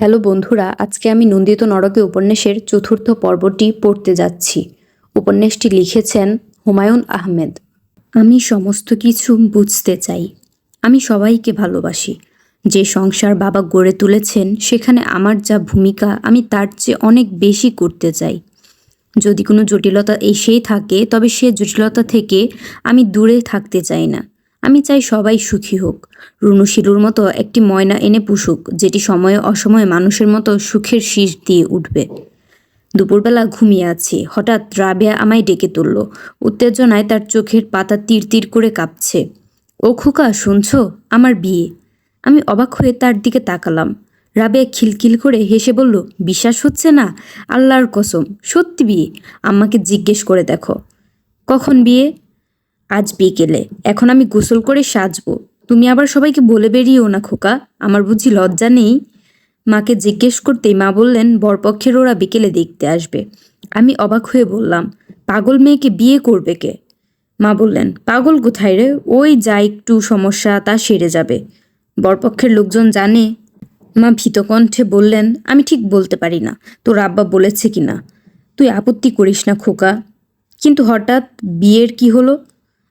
Hello বন্ধুরা, আজকে আমি নন্দিত নরকে উপন্যাসের চতুর্থ পর্বটি পড়তে যাচ্ছি। উপন্যাসটি লিখেছেন হুমায়ুন আহমেদ। আমি সমস্ত কিছু বুঝতে চাই। আমি সবাইকে ভালোবাসি। যে সংসার বাবা গড়ে তুলেছেন, সেখানে আমার যা ভূমিকা, আমি তার চেয়ে অনেক বেশি করতে চাই। যদি কোনো জটিলতা এসেই থাকে, তবে সে জটিলতা থেকে আমি দূরে থাকতে চাই না। আমি চাই সবাই সুখী হোক। রুনু শিলুর মতো একটি ময়না এনে পুষুক, যেটি সময়ে অসময়ে মানুষের মতো সুখের শীষ দিয়ে উঠবে। দুপুরবেলা ঘুমিয়ে আছি। হঠাৎ রাবেয়া আমায় ডেকে তুলল। উত্তেজনায় তার চোখের পাতা তীর তীর করে কাঁপছে। ও খুকা, শুনছ? আমার বিয়ে। আমি অবাক হয়ে তার দিকে তাকালাম। রাবেয়া খিলখিল করে হেসে বলল, বিশ্বাস হচ্ছে না? আল্লাহর কসম। সত্যি বিয়ে? আম্মাকে জিজ্ঞেস করে দেখো। কখন বিয়ে? আজ বিকেলে। এখন আমি গোসল করে সাজবো। তুমি আবার সবাইকে বলে বেরিয়েও না, খোকা। আমার বুঝি লজ্জা নেই? মাকে জিজ্ঞেস করতেই মা বললেন, বরপক্ষের ওরা বিকেলে দেখতে আসবে। আমি অবাক হয়ে বললাম, পাগল মেয়েকে বিয়ে করবে কে? মা বললেন, পাগল কোথায় রে? ওই যা একটু সমস্যা তা সেরে যাবে। বরপক্ষের লোকজন জানে? মা ভীতকণ্ঠে বললেন, আমি ঠিক বলতে পারি না। তোর আব্বা বলেছে কি না তুই আপত্তি করিস না, খোকা। কিন্তু হঠাৎ বিয়ের কি হলো?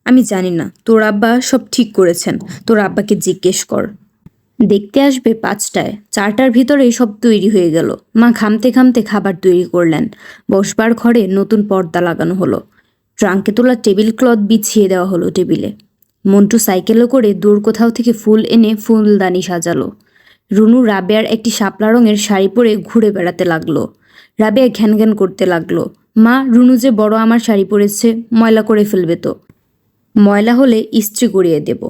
আমি জানি না। তোর আব্বা সব ঠিক করেছেন। তোর আব্বাকে জিজ্ঞেস কর। দেখতে আসবে পাঁচটায়। চারটার ভিতরেই সব তৈরি হয়ে গেল। মা ঘামতে ঘামতে খাবার তৈরি করলেন। বসবার ঘরে নতুন পর্দা লাগানো হলো। ট্রাঙ্কে তোলা টেবিল ক্লথ বিছিয়ে দেওয়া হলো টেবিলে। মন্টু সাইকেলে করে দূর কোথাও থেকে ফুল এনে ফুলদানি সাজালো। রুনু রাবেয়ার একটি শাপলা রঙের শাড়ি পরে ঘুরে বেড়াতে লাগল। রাবেয়া ঘ্যান ঘ্যান করতে লাগল। মা, রুনু যে বড় আমার শাড়ি পরেছে, ময়লা করে ফেলবে তো। ময়লা হলে ইস্ত্রি গড়িয়ে দেব।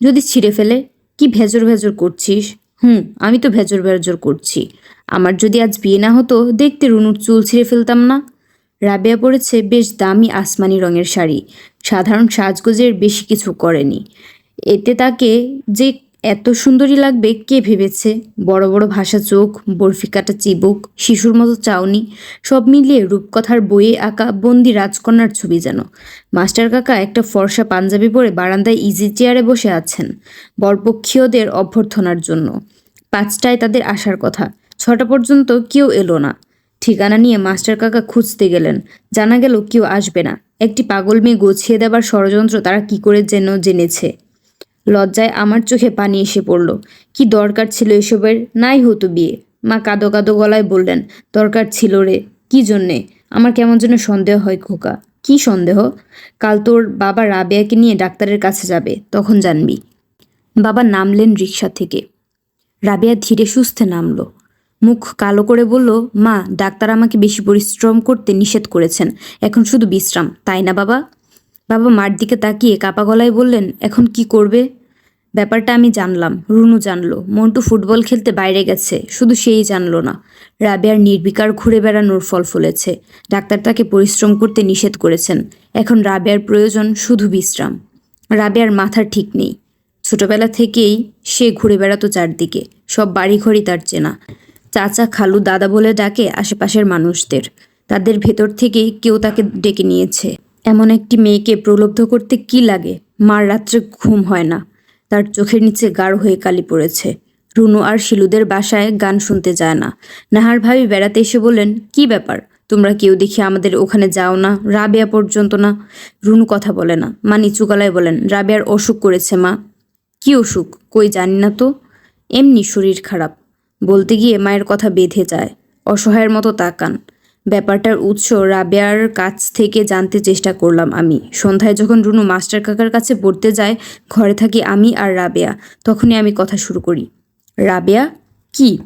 যদি ছিঁড়ে ফেলে, কি ভেজর ভেজর করছিস? হুম, আমি তো ভেজর ভেজর করছি। আমার যদি আজ বিয়ে না হতো, দেখতে রুনুর চুল ছিঁড়ে ফেলতাম না। রাবেয়া পড়েছে বেশ দামি আসমানি রঙের শাড়ি। সাধারণ সাজগোজের বেশি কিছু করেনি। এতে তাকে যে এত সুন্দরী লাগবে কে ভেবেছে? বড় বড় ভাষা চোখ, বরফি কাটা চিবুক, শিশুর মতো চাউনি, সব মিলিয়ে রূপকথার বইয়ে আঁকা বন্দি রাজকন্যার ছবি যেন। মাস্টার কাকা একটা ফর্সা পাঞ্জাবি পরে বারান্দায় ইজি চেয়ারে বসে আছেন, বরপক্ষীয়দের অভ্যর্থনার জন্য। পাঁচটায় তাদের আসার কথা, ছটা পর্যন্ত কেউ এলো না। ঠিকানা নিয়ে মাস্টার কাকা খুঁজতে গেলেন, জানা গেল কেউ আসবে না। একটি পাগল মেয়ে গোছিয়ে দেবার ষড়যন্ত্র তারা কি করে যেন জেনেছে। লজ্জায় আমার চোখে পানি এসে পড়ল। কি দরকার ছিল এসবের? নাই হতো বিয়ে। মা কাদো কাদো গলায় বললেন, দরকার ছিল রে, কি জন্যে? আমার কেমন যেন সন্দেহ হয় খোকা। কি সন্দেহ? কাল তোর বাবা রাবেয়াকে নিয়ে ডাক্তারের কাছে যাবে, তখন জানবি। বাবা নামলেন রিক্সা থেকে। রাবেয়া ধীরে সুস্থে নামলো। মুখ কালো করে বলল, মা, ডাক্তার আমাকে বেশি পরিশ্রম করতে নিষেধ করেছেন। এখন শুধু বিশ্রাম, তাই না বাবা? বাবা মার দিকে তাকিয়ে কাপা গলায় বললেন, এখন কি করবে? ব্যাপারটা আমি জানলাম। রুনু জানলো। মন্টু ফুটবল খেলতে বাইরে গেছে। শুধু সেই জানলো না। রাবেয়ার নির্বিকার ঘুরে বেড়ানোর ফল ফলেছে। ডাক্তার তাকে পরিশ্রম করতে নিষেধ করেছেন। এখন রাবেয়ার প্রয়োজন শুধু বিশ্রাম। রাবেয়ার মাথার ঠিক নেই। ছোটবেলা থেকেই সে ঘুরে বেড়াতো চারদিকে। সব বাড়িঘরই তার চেনা। চাচা, খালু, দাদা বলে ডাকে আশেপাশের মানুষদের। তাদের ভেতর থেকেই কেউ তাকে ডেকে নিয়েছে। এমন একটি মেয়েকে প্রলুব্ধ করতে কি লাগে? মার রাত্রে ঘুম হয় না। তার চোখের নিচে গাঢ় হয়ে কালি পড়েছে। রুনু আর শিলুদের বাসায় গান শুনতে যায় না। নাহার ভাবি বেড়াতে এসে বললেন, কি ব্যাপার? তোমরা কেউ দেখি আমাদের ওখানে যাও না? রাবেয়া পর্যন্ত না? রুনু কথা বলে না। মা নিচু গলায় বলেন, রাবেয়ার অসুখ করেছে মা। কি অসুখ? কই জানি না তো? এমনি শরীর খারাপ। বলতে গিয়ে মায়ের কথা বেঁধে যায়। অসহায়ের মতো তাকান। ব্যাপারটার উৎস রাবেয়ার কাছ থেকে জানতে চেষ্টা করলাম আমি। সন্ধ্যায় যখন রুনু মাস্টার কাকার কাছে পড়তে যায়, ঘরে থাকি আমি আর রাবেয়া। তখনই আমি কথা শুরু করি। রাবেয়া, কি?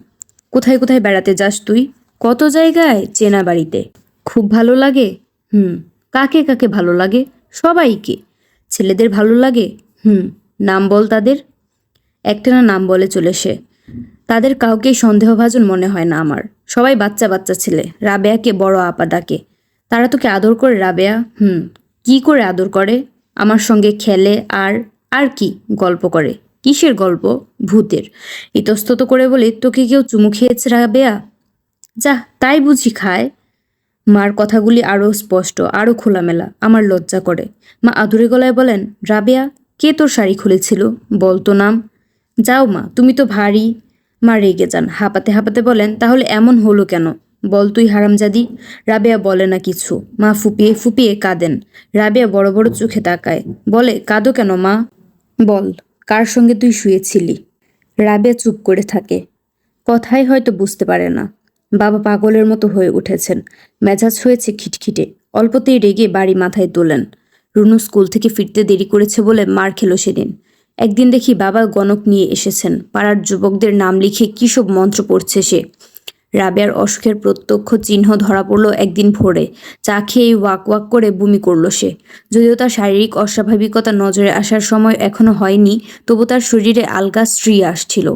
কোথায় কোথায় বেড়াতে যাস তুই? কত জায়গায়? চেনা বাড়িতে। খুব ভালো লাগে? হুম। কাকে কাকে ভালো লাগে? সবাইকে। ছেলেদের ভালো লাগে? হুম। নাম বল তাদের? একটানা নাম বলে চলে সে তাদের কাউকেই সন্দেহভাজন মনে হয় না আমার। সবাই বাচ্চা বাচ্চা ছেলে। রাবেয়াকে, বড় আপা ডাকে তারা তোকে আদর করে, রাবেয়া। হুম, কি করে আদর করে? আমার সঙ্গে খেলে আর আর কি গল্প করে? কিসের গল্প? ভূতের। ইতস্তত করে বলে, তোকে কেউ চুমু খেয়েছে, রাবেয়া? যা, তাই বুঝি খায়? মার কথাগুলি আরও স্পষ্ট আরও খোলামেলা, আমার লজ্জা করে। মা আদুরে গলায় বলেন, রাবেয়া, কে তোর শাড়ি খুলেছিল? বলতো নাম। যাও মা, তুমি তো ভারী। মা রেগে যান। হাঁপাতে হাঁপাতে বলেন, তাহলে এমন হলো কেন? বল তুই হারামজাদি? রাবেয়া বলে না কিছু। মা ফুপিয়ে ফুপিয়ে কাঁদেন। রাবেয়া বড় বড় চোখে তাকায়। বলে, কাঁদো কেন মা? বল, কার সঙ্গে তুই শুয়েছিলি? রাবেয়া চুপ করে থাকে। কথাই হয়তো বুঝতে পারে না। বাবা পাগলের মতো হয়ে উঠেছেন। মেজাজ হয়েছে খিটখিটে। অল্পতেই রেগে বাড়ি মাথায় তোলেন রুনু স্কুল থেকে ফিরতে দেরি করেছে বলে মার খেলো সেদিন। একদিন দেখি বাবা গণক নিয়ে এসেছেন। পাড়ার যুবকদের নাম লিখে কী সব মন্ত্র পড়ছে সে। রাবেয়ার অসুখের প্রত্যক্ষ চিহ্ন ধরা পড়ল একদিন ভোরে। চা খেয়ে ওয়াক ওয়াক করে বমি করল সে। যদিও তার শারীরিক অস্বাভাবিকতা নজরে আসার সময় এখনও হয়নি, তবু তার শরীরে আলগা স্ত্রী আসছিল।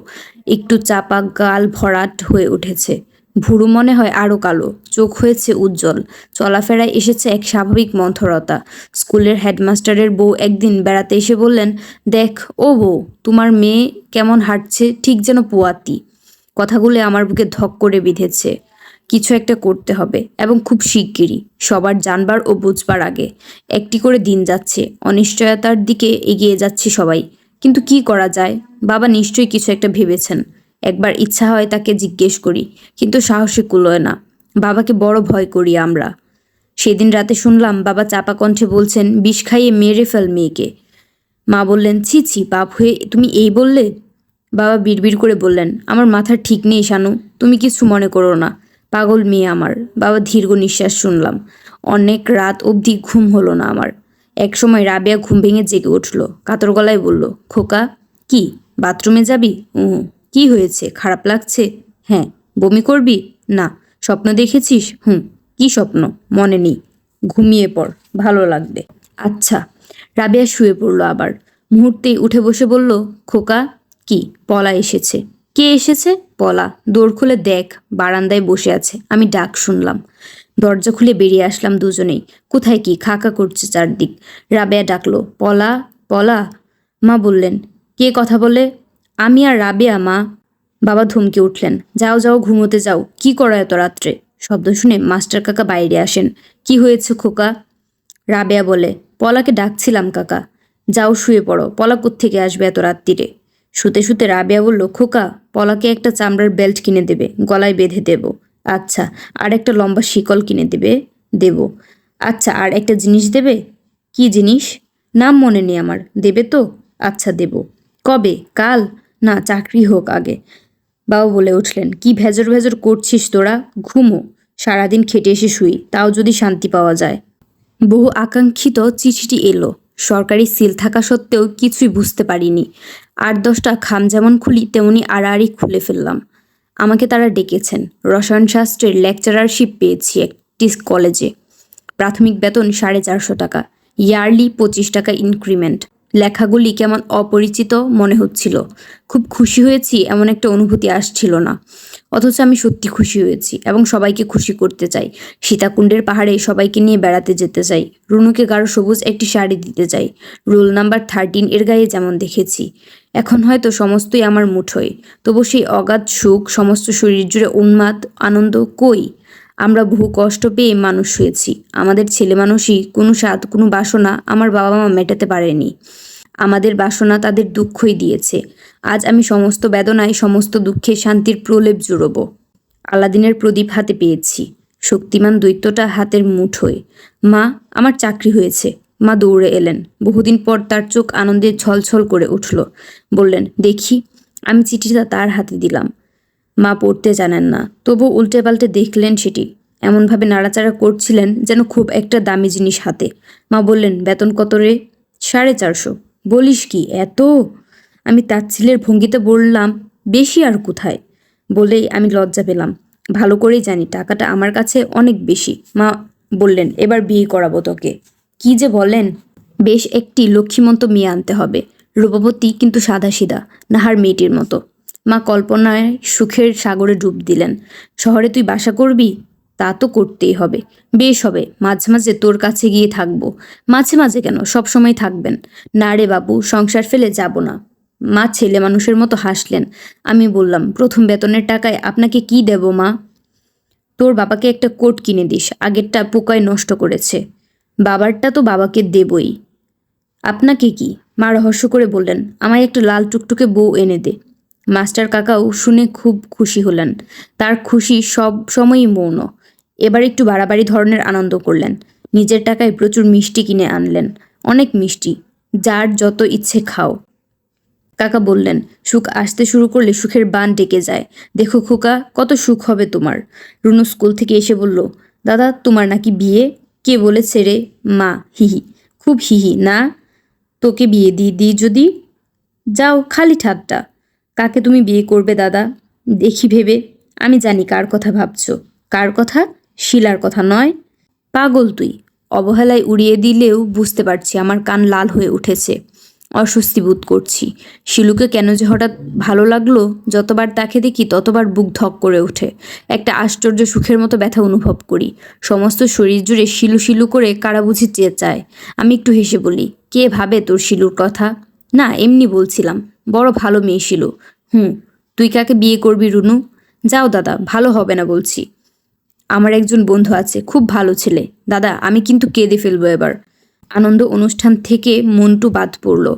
একটু চাপা গাল ভরাট হয়ে উঠেছে। ভুরু মনে হয় আরও কালো, চোখ হয়েছে উজ্জ্বল। চলাফেরায় এসেছে এক স্বাভাবিক মন্থরতা। স্কুলের হেডমাস্টারের বউ একদিন বেড়াতে এসে বললেন, দেখ, ও বউ, তোমার মেয়ে কেমন হাঁটছে, ঠিক যেন পোয়াতি। কথাগুলো আমার বুকে ধক করে বিঁধেছে। কিছু একটা করতে হবে এবং খুব শিগগিরই, সবার জানবার ও বুঝবার আগে। একটি করে দিন যাচ্ছে, অনিশ্চয়তার দিকে এগিয়ে যাচ্ছে সবাই। কিন্তু কি করা যায়? বাবা নিশ্চয়ই কিছু একটা ভেবেছেন। একবার ইচ্ছা হয় তাকে জিজ্ঞেস করি, কিন্তু সাহসে কুলোয় না। বাবাকে বড় ভয় করি আমরা। সেদিন রাতে শুনলাম বাবা চাপা কণ্ঠে বলছেন, বিষ খাইয়ে মেরে ফেল মেয়েকে। মা বললেন, ছি ছি, বাপ হয়ে তুমি এই বললে? বাবা বিড়বিড় করে বললেন, আমার মাথা ঠিক নেই শানু, তুমি কিছু মনে করো না, পাগল মেয়ে আমার। বাবা দীর্ঘ নিঃশ্বাস শুনলাম, অনেক রাত অবধি ঘুম হলো না আমার। একসময় রাবেয়া ঘুম ভেঙে জেগে উঠল, কাতর গলায় বলল, খোকা, কি, বাথরুমে যাবি? হুম কি হয়েছে? খারাপ লাগছে? হ্যাঁ। বমি করবি? না। স্বপ্ন দেখেছিস? হুম। কি স্বপ্ন? মনে নেই। ঘুমিয়ে পড়। ভালো লাগবে। আচ্ছা। রাবেয়া শুয়ে পড়ল আবার। মুহূর্তেই উঠে বসে বলল, খোকা, কি? পলা এসেছে। কে এসেছে? পলা। দৌড় খুলে দেখ। বারান্দায় বসে আছে। আমি ডাক শুনলাম। দরজা খুলে বেরিয়ে আসলাম দুজনেই। কোথায় কি? খাকা করছে চারদিক। রাবেয়া ডাকলো, পলা? পলা? মা বললেন, কে কথা বলে? আমি আর রাবেয়া, মা। বাবা ধমকে উঠলেন, যাও যাও, ঘুমোতে যাও। কি করো এত রাত্রে? শব্দ শুনে মাস্টার কাকা বাইরে আসেন। কি হয়েছে খোকা? রাবেয়া বলে, পলাকে ডাকছিলাম, কাকা। যাও, শুয়ে পড়ো। পলা থেকে আসবে এত রাত্রিরে শুতে শুতে রাবেয়া বলল, খোকা, পলাকে একটা চামড়ার বেল্ট কিনে দেবে। গলায় বেঁধে দেব। আচ্ছা আর একটা লম্বা শিকল কিনে দেবে, দেব। আচ্ছা আর একটা জিনিস দেবে? কি জিনিস? নাম মনে নেই আমার। দেবে তো? আচ্ছা দেব। কবে? কাল? না, চাকরি হোক আগে। বাবা বলে উঠলেন, কি ভেজর ভেজর করছিস তোরা? ঘুমো। সারাদিন খেটে এসে শুই, তাও যদি শান্তি পাওয়া যায়। বহু আকাঙ্ক্ষিত চিঠিটি এলো। সরকারি সিল থাকা সত্ত্বেও কিছুই বুঝতে পারিনি। আট দশটা খাম যেমন খুলি, তেমনি আড়াআড়ি খুলে ফেললাম। আমাকে তারা ডেকেছেন। রসায়নশাস্ত্রের লেকচারারশিপ পেয়েছি একটি কলেজে। প্রাথমিক বেতন সাড়ে চারশো টাকা। ইয়ারলি পঁচিশ টাকা ইনক্রিমেন্ট। লেখাগুলি কেমন অপরিচিত মনে হচ্ছিল। খুব খুশি হয়েছি, এমন একটা অনুভূতি আসছিল না। অথচ আমি সত্যি খুশি হয়েছি এবং সবাইকে খুশি করতে চাই। সীতাকুণ্ডের পাহাড়ে সবাইকে নিয়ে বেড়াতে যেতে চাই। রুনুকে গাঢ় সবুজ একটি শাড়ি দিতে চাই। রোল নাম্বার থার্টিন এর গায়ে যেমন দেখেছি। এখন হয়তো সমস্তই আমার মুঠোয়। তবু সেই অগাধ সুখ, সমস্ত শরীর জুড়ে উন্মাদ, আনন্দ কই? আমরা বহু কষ্ট পেয়ে মানুষ হয়েছি। আমাদের ছেলে মানুষই কোনো স্বাদ, কোনো বাসনা আমার বাবা মা মেটাতে পারেনি। আমাদের বাসনা তাদের দুঃখই দিয়েছে। আজ আমি সমস্ত বেদনায়, সমস্ত দুঃখে শান্তির প্রলেপ জুড়ব। আলাদিনের প্রদীপ হাতে পেয়েছি। শক্তিমান দৈত্যটা হাতের মুঠোয় মা, আমার চাকরি হয়েছে। মা দৌড়ে এলেন। বহুদিন পর তার চোখ আনন্দে ছলছল করে উঠল। বললেন, দেখি, আমি চিঠিটা তার হাতে দিলাম। মা পড়তে জানেন না। তবু উল্টে পাল্টে দেখলেন সেটি। এমনভাবে নাড়াচাড়া করছিলেন যেন খুব একটা দামি জিনিস হাতে। মা বললেন, বেতন কত রে? সাড়ে চারশো। বলিস কি, এত? আমি তাচ্ছিলের ভঙ্গিতে বললাম, বেশি আর কোথায়? বলেই আমি লজ্জা পেলাম। ভালো করেই জানি, টাকাটা আমার কাছে অনেক বেশি। মা বললেন, এবার বিয়ে করাবো তোকে। কি যে বলেন? বেশ একটি লক্ষ্মীমন্ত মেয়ে আনতে হবে। রূপবতী কিন্তু সাদা সাদাসিধা, নাহার মেয়েটির মতো। মা কল্পনায় সুখের সাগরে ডুব দিলেন। শহরে তুই বাসা করবি? তা তো করতেই হবে। বেশ হবে, মাঝে মাঝে তোর কাছে গিয়ে থাকব। মাঝে মাঝে কেন? সব সময় থাকবেন। না রে বাবু, সংসার ফেলে যাব না। মা ছেলে মানুষের মতো হাসলেন। আমি বললাম, প্রথম বেতনের টাকায় আপনাকে কি দেব মা? তোর বাবাকে একটা কোট কিনে দিস। আগেরটা পোকায় নষ্ট করেছে। বাবারটা তো বাবাকে দেবই। আপনাকে কি? মা রহস্য করে বললেন, আমায় একটা লাল টুকটুকে বউ এনে দে। মাস্টার কাকাও শুনে খুব খুশি হলেন। তার খুশি সব সময়ই মৌন। এবার একটু বাড়াবাড়ি ধরনের আনন্দ করলেন। নিজের টাকায় প্রচুর মিষ্টি কিনে আনলেন। অনেক মিষ্টি, যার যত ইচ্ছে খাও। কাকা বললেন, সুখ আসতে শুরু করলে সুখের বান ডেকে যায়। দেখো খোকা, কত সুখ হবে তোমার। রুনু স্কুল থেকে এসে বলল, দাদা, তোমার নাকি বিয়ে? কে বলেছে রে? মা হিহি খুব হিহি না? তোকে বিয়ে দিই দিই যদি? যাও, খালি ঠাট্টা। কাকে তুমি বিয়ে করবে দাদা? দেখি ভেবে। আমি জানি কার কথা ভাবছ। কার কথা? শিলার কথা নয়। পাগল তুই। অবহেলায় উড়িয়ে দিলেও বুঝতে পারছি আমার কান লাল হয়ে উঠেছে। অস্বস্তি বোধ করছি। শিলুকে কেন যে হঠাৎ ভালো লাগল, যতবার তাকে দেখি ততবার বুক ধক করে ওঠে। একটা আশ্চর্য সুখের মতো ব্যথা অনুভব করি। সমস্ত শরীর জুড়ে শিলু শিলু করে কারা বুঝি চেয়ে চায় আমি একটু হেসে বলি, কে ভাবে তোর শিলুর কথা? না, এমনি বলছিলাম। বড় ভালো মেয়ে ছিল। হুম, তুই কাকে বিয়ে করবি রুনু? যাও দাদা, ভালো হবে না বলছি। আমার একজন বন্ধু আছে, খুব ভালো ছেলে। দাদা, আমি কিন্তু কেঁদে ফেলব এবার। আনন্দ অনুষ্ঠান থেকে মন্টু বাদ পড়ল।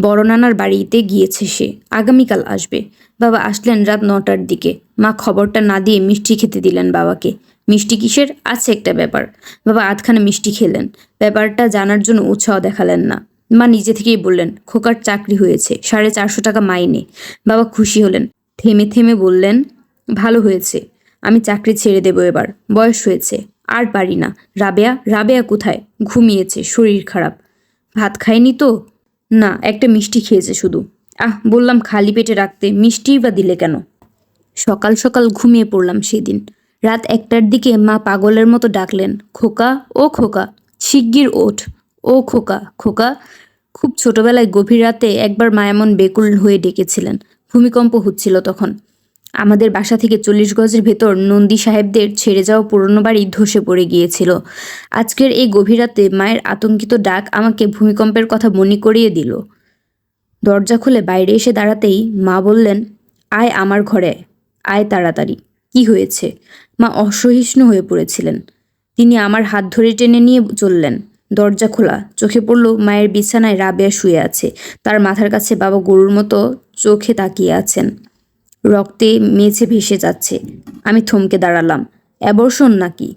বড় নানার বাড়িতে গিয়েছে সে। আগামীকাল আসবে। বাবা আসলেন রাত নটার দিকে। মা খবরটা না দিয়ে মিষ্টি খেতে দিলেন বাবাকে। মিষ্টি কিসের? আছে একটা ব্যাপার। বাবা আধখানা মিষ্টি খেলেন। ব্যাপারটা জানার জন্য উৎসাহ দেখালেন না। মা নিজে থেকেই বললেন, খোকার চাকরি হয়েছে, সাড়ে চারশো টাকা মাইনে। বাবা খুশি হলেন। থেমে থেমে বললেন, ভালো হয়েছে, আমি চাকরি ছেড়ে দেবো এবার, বয়স হয়েছে, আর পারি না। রাবেয়া রাবেয়া কোথায়? ঘুমিয়েছে, শরীর খারাপ। ভাত খায়নি তো? না, একটা মিষ্টি খেয়েছে শুধু। আহ, বললাম খালি পেটে রাখতে মিষ্টিই বা দিলে কেন? সকাল সকাল ঘুমিয়ে পড়লাম সেদিন। রাত একটার দিকে মা পাগলের মতো ডাকলেন, খোকা, ও খোকা, শিগগির ওঠ। ও খোকা খোকা খুব ছোটবেলায় গভীর রাতে একবার মায়ামন বেকুল হয়ে ডেকেছিলেন। ভূমিকম্প হচ্ছিল তখন। আমাদের বাসা থেকে চল্লিশ গজের ভেতর নন্দী সাহেবদের ছেড়ে যাওয়া পুরনো বাড়ি ধসে পড়ে গিয়েছিল। আজকের এই গভীর রাতে মায়ের আতঙ্কিত ডাক আমাকে ভূমিকম্পের কথা মনে করিয়ে দিল। দরজা খুলে বাইরে এসে দাঁড়াতেই মা বললেন, আয় আমার ঘরে, আয় তাড়াতাড়ি। কি হয়েছে? মা অসহিষ্ণু হয়ে পড়েছিলেন। তিনি আমার হাত ধরে টেনে নিয়ে চললেন। দরজা খোলা। চোখে পড়ল মায়ের বিছানায় রাবেয়া শুয়ে আছে। তার মাথার কাছে বাবা গরুর মতো চোখে তাকিয়ে আছেন। রক্তে মেঝে ভেসে যাচ্ছে। আমি থমকে দাঁড়ালাম। অ্যাবর্ষণ নাকি?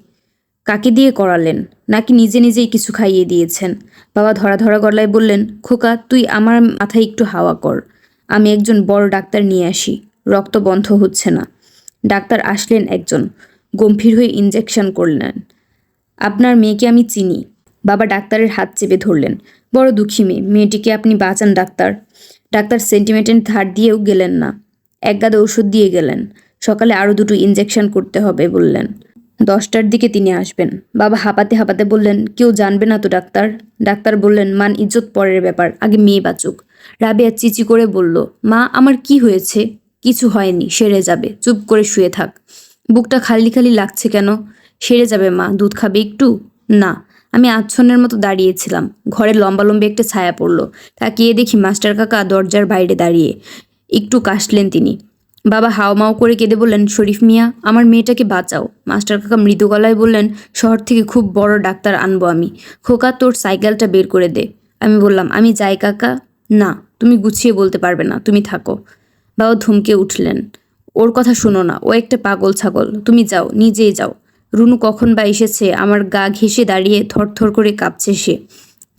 কাকে দিয়ে করালেন? নাকি নিজে নিজেই কিছু খাইয়ে দিয়েছেন? বাবা ধরা ধরা গলায় বললেন, খোকা, তুই আমার মাথায় একটু হাওয়া কর। আমি একজন বড় ডাক্তার নিয়ে আসি। রক্ত বন্ধ হচ্ছে না। ডাক্তার আসলেন একজন। গম্ভীর হয়ে ইঞ্জেকশন করলেন। আপনার মেয়েকে আমি চিনি। বাবা ডাক্তারের হাত চেপে ধরলেন। বড় দুঃখী মেয়ে, মেয়েটিকে আপনি বাঁচান ডাক্তার। ডাক্তার সেন্টিমেন্টের ধার দিয়েও গেলেন না। এক গাদা ওষুধ দিয়ে গেলেন। সকালে আরও দুটো ইঞ্জেকশন করতে হবে বললেন। দশটার দিকে তিনি আসবেন। বাবা হাঁপাতে হাঁপাতে বললেন, কেউ জানবে না তো ডাক্তার? ডাক্তার বললেন, মান ইজ্জত পরের ব্যাপার, আগে মেয়ে বাঁচুক। রাবেয়া চিচি করে বলল, মা, আমার কি হয়েছে? কিছু হয়নি, সেরে যাবে। চুপ করে শুয়ে থাক। বুকটা খালি খালি লাগছে কেন? সেরে যাবে মা, দুধ খাবে একটু? না। আমি আচ্ছন্নের মতো দাঁড়িয়েছিলাম। ঘরে লম্বালম্বি একটা ছায়া পড়ল। তাকিয়ে দেখি মাস্টার কাকা দরজার বাইরে দাঁড়িয়ে। একটু কাশলেন তিনি। বাবা হাওমাও করে কেঁদে বললেন, শরীফ মিয়া, আমার মেয়েটাকে বাঁচাও। মাস্টার কাকা মৃদু গলায় বললেন, শহর থেকে খুব বড় ডাক্তার আনব আমি। খোকা, তোর সাইকেলটা বের করে দে। আমি বললাম, আমি যাই কাকা? না, তুমি গুছিয়ে বলতে পারবে না, তুমি থাকো। বাবা ধমকে উঠলেন, ওর কথা শোনো না, ও একটা পাগল ছাগল, তুমি যাও, নিজেই যাও। রুনু কখন বা এসেছে? আমার গা ঘেঁষে দাঁড়িয়ে থরথর করে কাঁপছে সে।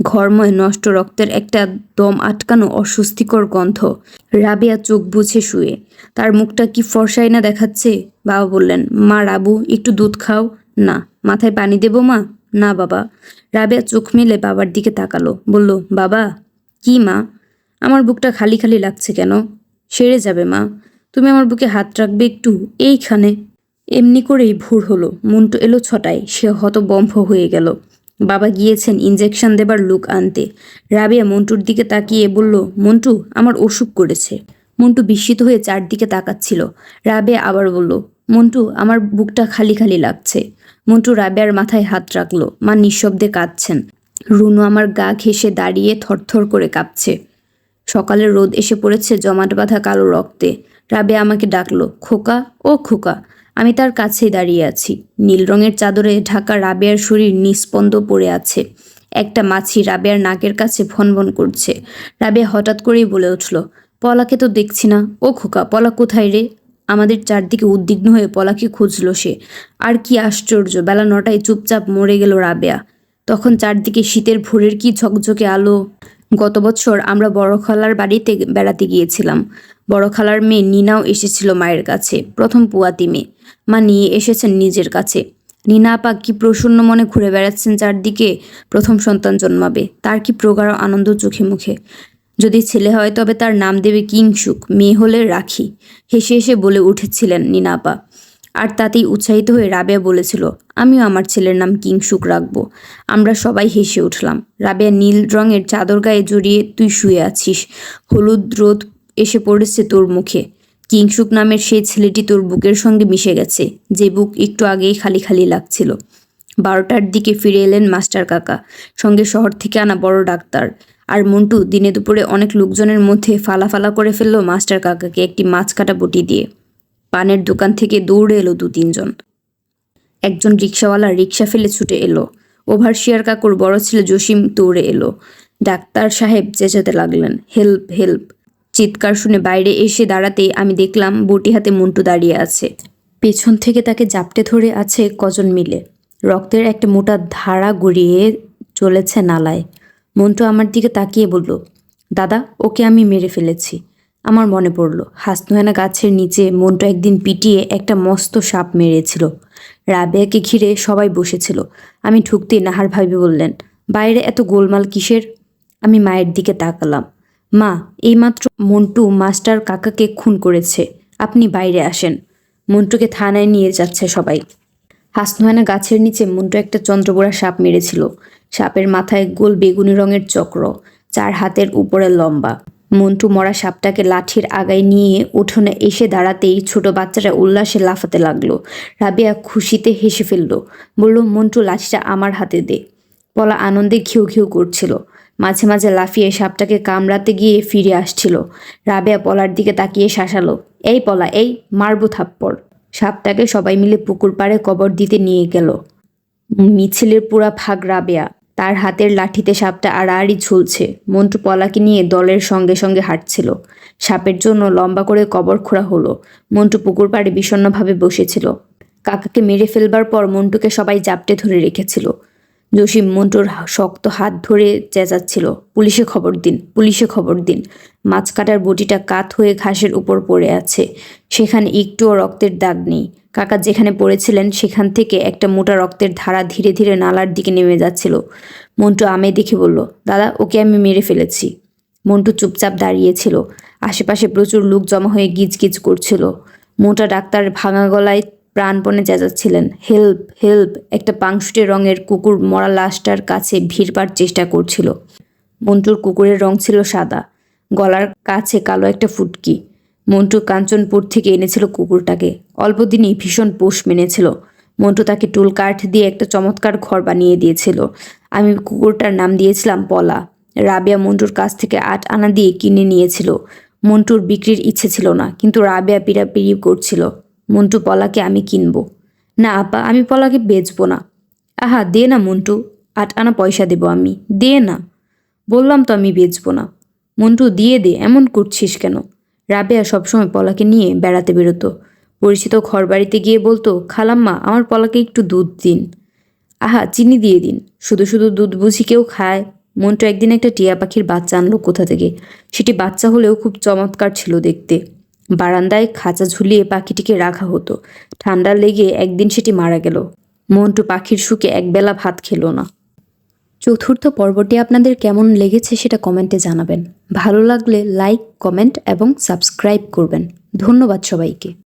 ঘরময় নষ্ট রক্তের একটা দম আটকানো অস্বস্তিকর গন্ধ। রাবেয়া চোখ বুঝে শুয়ে। তার মুখটা কি ফর্সাই না দেখাচ্ছে? বাবা বললেন, মা, রাবু, একটু দুধ খাও। না। মাথায় পানি দেবো, মা? না, বাবা। রাবেয়া চোখ মেলে বাবার দিকে তাকালো। বলল, বাবা, কি, মা? আমার বুকটা খালি খালি লাগছে কেন? সেরে যাবে, মা। তুমি আমার বুকে হাত রাখবে একটু, এইখানে। এমনি করেই ভোর হলো, মন্টু এলো ছটায়, সে হতবম্ভ হয়ে গেল। বাবা গিয়েছেন ইঞ্জেকশন দেবার লোক আনতে। রাবিয়া মন্টুর দিকে তাকিয়ে বলল, মন্টু, আমার অসুখ করেছে। মন্টু বিস্মিত হয়ে চারদিকে তাকাচ্ছিল। রাবেয়া আবার বলল, মন্টু, আমার বুকটা খালি খালি লাগছে। মন্টু রাবেয়ার মাথায় হাত রাখল, মা নিঃশব্দে কাঁদছেন। রুনু আমার গা ঘেঁষে দাঁড়িয়ে থরথর করে কাঁপছে। সকালের রোদ এসে পড়েছে জমাট বাঁধা কালো রক্তে। রাবে আমাকে ডাকলো, খোকা, ও খোকা আমি তার কাছেই দাঁড়িয়ে আছি। নীল রঙের চাদরে ঢাকা রাবেয়ার শরীর নিস্পন্দ পড়ে আছে। একটা মাছি রাবেয়ার নাকের কাছে ভনভন করছে। রাবেয়া হঠাৎ করেই বলে উঠল, পলাকে তো দেখছি না। ও খোকা, পলা কোথায় রে? আমাদের চারদিকে উদ্বিগ্ন হয়ে পলাকে খুঁজলো সে। আর কি আশ্চর্য, বেলা নটায় চুপচাপ মরে গেল রাবেয়া। তখন চারদিকে শীতের ভোরের কি ঝকঝকে আলো গত বছর আমরা বড় খালার বাড়িতে বেড়াতে গিয়েছিলাম। বড় খালার মেয়ে নিনাও এসেছিল মায়ের কাছে, প্রথম পুয়াতি মেয়ে। মা নিয়ে এসেছেন নিজের কাছে। নিনা আপা কি প্রসন্ন মনে ঘুরে বেড়াচ্ছেন চারদিকে? প্রথম সন্তান জন্মাবে, তার কি প্রগাঢ় আনন্দ চোখে মুখে? যদি ছেলে হয় তবে তার নাম দেবে কিংসুক, মেয়ে হলে রাখি। হেসে হেসে বলে উঠেছিলেন নিনা আপা। আর তাতেই উৎসাহিত হয়ে রাবেয়া বলেছিল, আমিও আমার ছেলের নাম কিংসুক রাখব। আমরা সবাই হেসে উঠলাম, রাবেয়া, নীল রঙের চাদর গায়ে জড়িয়ে তুই শুয়ে আছিস। হলুদ রোদ এসে পড়েছে তোর মুখে। কিংসুক নামের সেই ছেলেটি তোর বুকের সঙ্গে মিশে গেছে, যে বুক একটু আগেই খালি খালি লাগছিল। বারোটার দিকে ফিরে এলেন মাস্টার কাকা, সঙ্গে শহর থেকে আনা বড় ডাক্তার। আর মন্টু দিনে দুপুরে অনেক লোকজনের মধ্যে ফালা ফালা করে ফেলল মাস্টার কাকাকে একটি মাছ কাটা বটি দিয়ে। পানের দোকান থেকে দৌড়ে এলো দু তিনজন। একজন রিক্সাওয়ালা রিক্সা ফেলে ছুটে এলো। ওভারশিয়ার কাকুর বড় ছেলে জসিম দৌড়ে এলো। ডাক্তার সাহেব চেঁচাতে লাগলেন, হেল্প হেল্প। চিৎকার শুনে বাইরে এসে দাঁড়াতেই আমি দেখলাম বটি হাতে মন্টু দাঁড়িয়ে আছে। পেছন থেকে তাকে জাপটে ধরে আছে কজন মিলে। রক্তের একটা মোটা ধারা গড়িয়ে চলেছে নালায়। মন্টু আমার দিকে তাকিয়ে বলল, দাদা, ওকে আমি মেরে ফেলেছি। আমার মনে পড়ল, হাসনুহানা গাছের নিচে মন্টু একদিন পিটিয়ে একটা মস্ত সাপ মেরেছিল। রাবেয়াকে ঘিরে সবাই বসেছিল। আমি ঢুকতেই নাহার ভাবি বললেন, বাইরে এত গোলমাল কিসের? আমি মায়ের দিকে তাকালাম। মা, এইমাত্র মন্টু মাস্টার কাকাকে খুন করেছে। আপনি বাইরে আসেন। মন্টুকে থানায় নিয়ে যাচ্ছে সবাই। হাসনুহানা গাছের নিচে মন্টু একটা চন্দ্রবোড়া সাপ মেরেছিল। সাপের মাথায় গোল বেগুনি রঙের চক্র, চার হাতের উপরে লম্বা। মন্টু মরা সাপটাকে লাঠির আগায় নিয়ে উঠোনে এসে দাঁড়াতেই ছোট বাচ্চাটা উল্লাসে লাফাতে লাগল। রাবেয়া খুশিতে হেসে ফেলল, বলল, মন্টু, লাঠিটা আমার হাতে দে। পলা আনন্দে ঘিউ ঘিউ করছিল। মাঝে মাঝে লাফিয়ে সাপটাকে কামড়াতে গিয়ে ফিরে আসছিল। রাবেয়া পলার দিকে তাকিয়ে শাসালো, এই পলা, এই মারবো থাপ্পড়। সাপটাকে সবাই মিলে পুকুর পাড়ে কবর দিতে নিয়ে গেল। মিছিলের পুরা ভাগ রাবেয়া তার হাতের লাঠিতে সাপটা আড়াআড়ি ঝুলছে। মন্টু পলাকে নিয়ে দলের সঙ্গে সঙ্গে হাঁটছিল। সাপের জন্য লম্বা করে কবর খোঁড়া হলো। মন্টু পুকুর পাড়ে বিষণ্নভাবে বসেছিল। কাকাকে মেরে ফেলবার পর মন্টুকে সবাই জাপটে ধরে রেখেছিল। জসিম মন্টুর শক্ত হাত ধরে চেঁচাচ্ছিল, পুলিশে খবর দিন, পুলিশে খবর দিন। মাছ কাটার বটিটা কাত হয়ে ঘাসের উপর পড়ে আছে। সেখানে একটুও রক্তের দাগ নেই। কাকা যেখানে পড়েছিলেন সেখান থেকে একটা মোটা রক্তের ধারা ধীরে ধীরে নালার দিকে নেমে যাচ্ছিল। মন্টু আমে দেখে বলল, দাদা, ওকে আমি মেরে ফেলেছি। মন্টু চুপচাপ দাঁড়িয়েছিল। আশেপাশে প্রচুর লোক জমা হয়ে গিজগিজ করছিল। মোটা ডাক্তার ভাঙা গলায় প্রাণপণে চেঁচাচ্ছিলেন হেল্প হেল্প, একটা পাংশুটে রঙের কুকুর মরা লাশটার কাছে ভিড়বার চেষ্টা করছিল। মন্টুর কুকুরের রং ছিল সাদা, গলার কাছে কালো একটা ফুটকি। মন্টু কাঞ্চনপুর থেকে এনেছিল কুকুরটাকে। অল্প দিনেই ভীষণ পোষ মেনেছিল। মন্টু তাকে টুল কাঠ দিয়ে একটা চমৎকার ঘর বানিয়ে দিয়েছিল। আমি কুকুরটার নাম দিয়েছিলাম পলা। রাবেয়া মন্টুর কাছ থেকে আট আনা দিয়ে কিনে নিয়েছিল। মন্টুর বিক্রির ইচ্ছে ছিল না, কিন্তু রাবেয়া পিড়াপিড়ি করছিল। মন্টু পলাকে আমি কিনবো। না, আপা, আমি পলাকে বেচবো না। আহা, দে না মন্টু, আট আনা পয়সা দেবো আমি। দে না। বললাম তো আমি বেচবো না। মন্টু, দিয়ে দে, এমন করছিস কেন? রাবেয়া সবসময় পলাকে নিয়ে বেড়াতে বেরোতো। পরিচিত ঘর বাড়িতে গিয়ে বলতো, খালাম্মা, আমার পলাকে একটু দুধ দিন। আহা, চিনি দিয়ে দিন। শুধু শুধু দুধ বুঝি কেউ খায়? মন্টু একদিন একটা টিয়া পাখির বাচ্চা আনলো কোথা থেকে? সেটি বাচ্চা হলেও খুব চমৎকার ছিল দেখতে। বারান্দায় খাঁচা ঝুলিয়ে পাখিটিকে রাখা হতো। ঠান্ডা লেগে একদিন সেটি মারা গেল। মন্টু পাখির সুখে একবেলা ভাত খেল না। চতুর্থ পর্বটি আপনাদের কেমন লেগেছে সেটা কমেন্টে জানাবেন। ভালো লাগলে লাইক, কমেন্ট এবং সাবস্ক্রাইব করবেন। ধন্যবাদ সবাইকে।